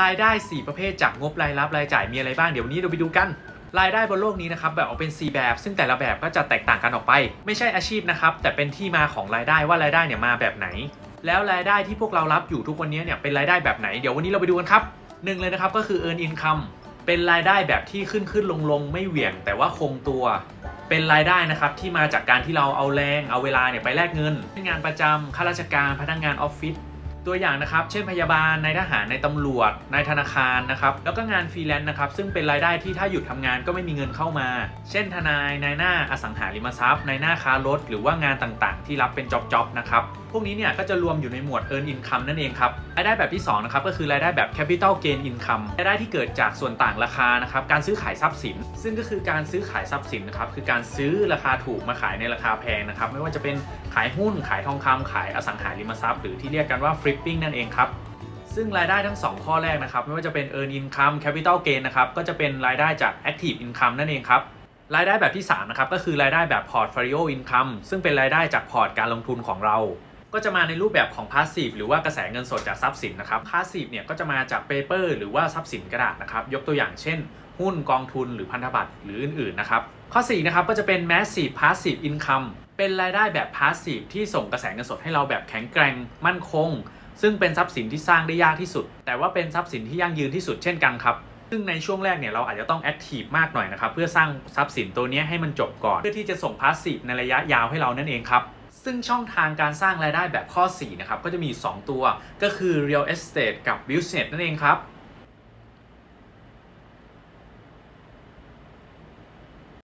รายได้ 4 ประเภทจากงบรายรับรายจ่ายมีอะไรบ้างเดี๋ยววันนี้เราไปดูกัน รายได้บนโลกนี้นะครับแบบออกเป็น 4 แบบ ซึ่งแต่ละแบบก็จะแตกต่างกันออกไป ไม่ใช่อาชีพนะครับแต่เป็นที่มาของรายได้ว่ารายได้เนี่ยมาแบบไหน แล้วรายได้ที่พวกเรารับอยู่ทุกวันนี้เนี่ยเป็นรายได้แบบไหนเดี๋ยววันนี้เราไปดูกันครับหนึ่งเลยนะครับก็คือ earn income เป็นรายได้แบบที่ขึ้นขึ้นลงลงไม่เหวี่ยง แต่ว่าคงตัว เป็นรายได้นะครับที่มาจากการที่เราเอาแรงเอาเวลาเนี่ยไปแลกเงินงานประจำข้าราชการพนักงานออฟฟิศ ตัวอย่างนะครับ เช่นพยาบาลนายทหารนายตำรวจนายธนาคารนะครับ แล้วก็งานฟรีแลนซ์นะครับ ซึ่งเป็นรายได้ที่ถ้าหยุดทำงานก็ไม่มีเงินเข้ามา เช่น ทนายนายหน้าอสังหาริมทรัพย์นายหน้าค้ารถ หรือว่างานต่างๆ ที่รับเป็นจ็อบๆนะครับ พวกนี้เนี่ยก็จะรวมอยู่ในหมวด earn income นั่นเองครับรายได้แบบที่สองนะครับก็คือรายได้แบบ capital gain income รายได้ที่เกิดจากส่วนต่างราคานะครับการซื้อขายทรัพย์สิน ซึ่งก็คือการซื้อขายทรัพย์สินนะครับคือการซื้อราคาถูกมาขายในราคาแพงนะครับไม่ว่าจะเป็นขายหุ้นขายทองคำขายอสังหาริมทรัพย์ หรือที่เรียกกันว่า flipping นั่นเองครับซึ่งรายได้ทั้ง 2 ข้อแรกนะครับ ไม่ว่าจะเป็น earn income capital gain นะครับก็จะเป็นรายได้จาก active income นั่นเองครับรายได้แบบที่3นะครับก็คือรายได้แบบ portfolio income ซึ่งเป็นรายได้จากพอร์ตการลงทุนของเรา ก็จะมาในรูปแบบของ passive หรือว่ากระแสเงินสดจากทรัพย์สินนะครับ passive เนี่ยก็จะมาจาก paper หรือว่าทรัพย์สินกระดาษนะครับยกตัวอย่างเช่น หุ้นกองทุนหรือพันธบัตรหรืออื่นๆนะครับข้อ4นะครับก็จะเป็น massive passive income เป็นรายได้แบบ passive ที่ส่งกระแสเงินสดให้เราแบบแข็งแกร่งมั่นคง ซึ่งเป็นทรัพย์สินที่สร้างได้ยากที่สุด แต่ว่าเป็นทรัพย์สินที่ยั่งยืนที่สุดเช่นกันครับซึ่งในช่วงแรกเนี่ยเราอาจจะต้องแอคทีฟมากหน่อยนะครับเพื่อสร้างทรัพย์สินตัวนี้ให้มันจบก่อน เพื่อที่จะส่งพาสซีฟในระยะยาวให้เรานั่นเองครับ ซึ่งช่องทางการสร้างรายได้แบบข้อ 4 นะครับ ก็จะมีอยู่สองตัว ก็คือ real estate กับ business นั่นเองครับ